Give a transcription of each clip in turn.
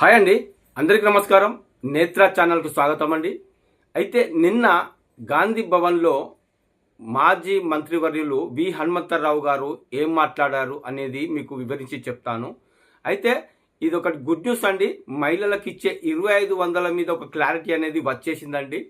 Hi అండి. అందరికీ నమస్కారం. నేత్ర ఛానల్కు స్వాగతం అండి. అయితే నిన్న గాంధీ భవన్లో మాజీ మంత్రివర్యులు వి హనుమంతరావు గారు ఏం మాట్లాడారు అనేది మీకు వివరించి చెప్తాను. అయితే ఇది ఒకటి గుడ్ న్యూస్ అండి. మహిళలకు ఇచ్చే ఇరవై ఐదు వందల మీద ఒక క్లారిటీ అనేది వచ్చేసిందండి.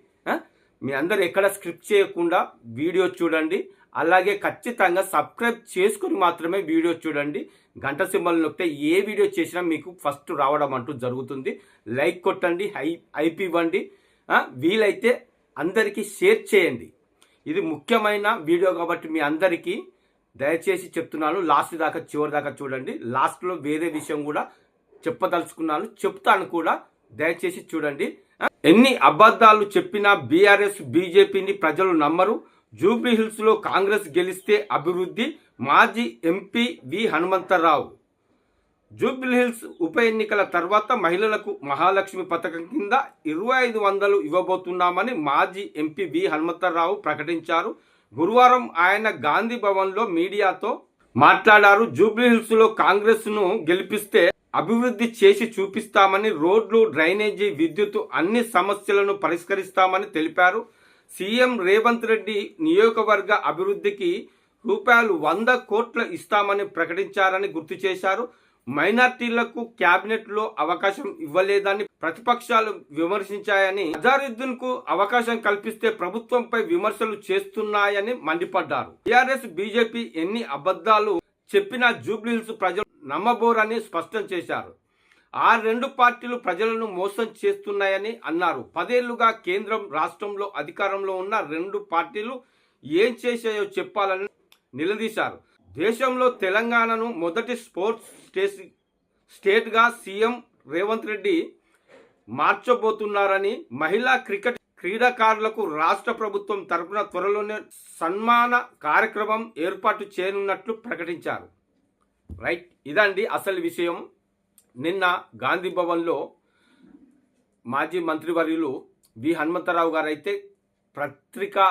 మీ అందరు ఎక్కడ స్క్రిప్ట్ చేయకుండా వీడియో చూడండి. అలాగే ఖచ్చితంగా సబ్స్క్రైబ్ చేసుకుని మాత్రమే వీడియో చూడండి. గంట సింబల్ నొక్కితే ఏ వీడియో చేసినా మీకు ఫస్ట్ రావడం అంటూ జరుగుతుంది. లైక్ కొట్టండి హై హైప్ ఇవ్వండి. వీలైతే అందరికీ షేర్ చేయండి. ఇది ముఖ్యమైన వీడియో కాబట్టి మీ అందరికీ దయచేసి చెప్తున్నాను. లాస్ట్ దాకా చివరి దాకా చూడండి. లాస్ట్లో వేరే విషయం కూడా చెప్పదలుచుకున్నాను. చెప్తాను కూడా. దయచేసి చూడండి. ఎన్ని అబద్ధాలు చెప్పినా బీఆర్ఎస్ బీజేపీని ప్రజలు నమ్మరు. జూబ్లీహిల్స్లో కాంగ్రెస్ గెలిస్తే అభివృద్ధి మాజీ ఎంపీ వి. హనుమంతరావు. జూబ్లీహిల్స్ ఉప ఎన్నికల తర్వాత మహిళలకు మహాలక్ష్మి పథకం కింద ఇరవై ఐదు వందలు ఇవ్వబోతున్నామని మాజీ ఎంపీ వి. హనుమంతరావు ప్రకటించారు. గురువారం ఆయన గాంధీ భవన్లో మీడియాతో మాట్లాడారు. జూబ్లీహిల్స్లో కాంగ్రెస్ను గెలిపిస్తే అభివృద్ధి చేసి చూపిస్తామని రోడ్లు డ్రైనేజీ విద్యుత్ అన్ని సమస్యలను పరిష్కరిస్తామని తెలిపారు. సీఎం రేవంత్ రెడ్డి నియోజకవర్గ అభివృద్ధికి రూపాయలు వంద కోట్లు ఇస్తామని ప్రకటించారని గుర్తు చేశారు. మైనార్టీలకు క్యాబినెట్లో అవకాశం ఇవ్వలేదని ప్రతిపక్షాలు విమర్శించాయని అజారుద్దీన్కు అవకాశం కల్పిస్తే ప్రభుత్వంపై విమర్శలు చేస్తున్నాయని మండిపడ్డారు. టీఆర్ఎస్ బీజేపీ ఎన్ని అబద్ధాలు చెప్పినా జూబ్లీహిల్స్ ప్రజలు నమ్మబోరని స్పష్టం చేశారు. ఆ రెండు పార్టీలు ప్రజలను మోసం చేస్తున్నాయని అన్నారు. పదేళ్ళుగా కేంద్రం రాష్ట్రంలో అధికారంలో ఉన్న రెండు పార్టీలు ఏం చేశాయో చెప్పాలని నిలదీశారు. దేశంలో తెలంగాణను మొదటి స్పోర్ట్స్ స్టేట్ స్టేట్గా సీఎం రేవంత్ రెడ్డి మార్చబోతున్నారని మహిళా క్రికెట్ క్రీడాకారులకు రాష్ట్ర ప్రభుత్వం తరపున త్వరలోనే సన్మాన కార్యక్రమం ఏర్పాటు చేయనున్నట్లు ప్రకటించారు. రైట్ ఇదండి అసలు విషయం. నిన్న గాంధీ భవన్లో మాజీ మంత్రివర్యులు వి హనుమంతరావు గారు అయితే పత్రికా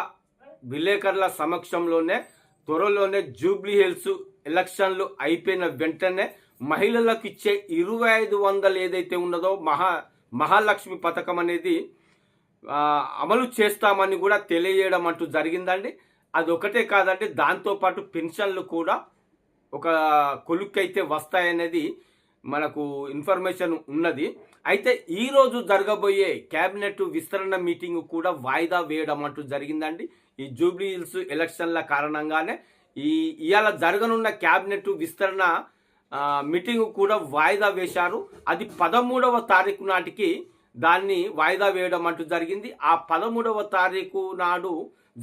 విలేకరుల సమక్షంలోనే త్వరలోనే జూబ్లీ హిల్స్ ఎలక్షన్లు అయిపోయిన వెంటనే మహిళలకు ఇచ్చే ఇరవై ఐదు వందలు ఏదైతే ఉన్నదో మహా మహాలక్ష్మి పథకం అనేది అమలు చేస్తామని కూడా తెలియజేయడం అంటూ జరిగిందండి. అది ఒకటే కాదండి దాంతోపాటు పెన్షన్లు కూడా ఒక కొలుక్కైతే వస్తాయనేది మనకు ఇన్ఫర్మేషన్ ఉన్నది. అయితే ఈరోజు జరగబోయే క్యాబినెట్ విస్తరణ మీటింగ్ కూడా వాయిదా వేయడం అంటూ జరిగిందండి. ఈ జూబ్లీ హిల్స్ ఎలక్షన్ల కారణంగానే ఈ ఇవాళ జరగనున్న క్యాబినెట్ విస్తరణ మీటింగ్ కూడా వాయిదా వేశారు. అది పదమూడవ తారీఖు నాటికి దాన్ని వాయిదా వేయడం అంటూ జరిగింది. ఆ పదమూడవ తారీఖు నాడు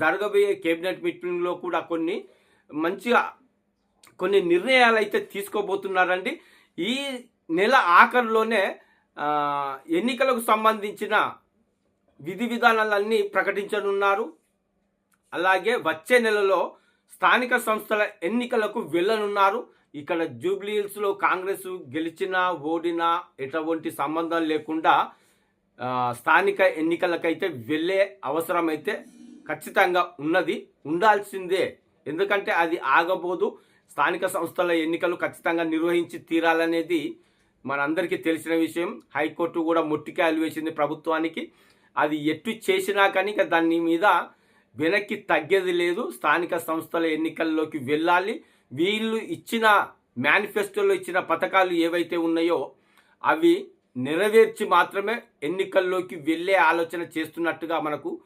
జరగబోయే కేబినెట్ మీటింగ్లో కూడా కొన్ని మంచిగా కొన్ని నిర్ణయాలు అయితే తీసుకోబోతున్నారండి. ఈ నెల ఆఖరులోనే ఎన్నికలకు సంబంధించిన విధి విధానాలన్నీ ప్రకటించనున్నారు. అలాగే వచ్చే నెలలో స్థానిక సంస్థల ఎన్నికలకు వెళ్ళనున్నారు. ఇక్కడ జూబ్లీహిల్స్లో కాంగ్రెస్ గెలిచినా ఓడినా ఎటువంటి సంబంధం లేకుండా స్థానిక ఎన్నికలకైతే వెళ్ళే అవసరం అయితే ఖచ్చితంగా ఉన్నది ఉండాల్సిందే. ఎందుకంటే అది ఆగబోదు. స్థానిక సంస్థల ఎన్నికలు ఖచ్చితంగా నిర్వహించి తీరాలనేది మనందరికీ తెలిసిన విషయం. హైకోర్టు కూడా మొట్టికాయలు వేసింది ప్రభుత్వానికి. అది ఎట్టు చేసినా కానీ దాని మీద వెనక్కి తగ్గేది లేదు. స్థానిక సంస్థల ఎన్నికల్లోకి వెళ్ళాలి. వీళ్ళు ఇచ్చిన మేనిఫెస్టోలో ఇచ్చిన పథకాలు ఏవైతే ఉన్నాయో అవి నెరవేర్చి మాత్రమే ఎన్నికల్లోకి వెళ్ళే ఆలోచన చేస్తున్నట్టుగా మనకు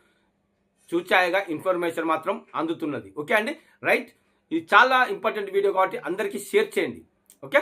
చూచాయగా ఇన్ఫర్మేషన్ మాత్రం అందుతున్నది. ఓకే అండి? రైట్. ఇది చాలా ఇంపార్టెంట్ వీడియో కాబట్టి అందరికీ షేర్ చేయండి. ఓకే?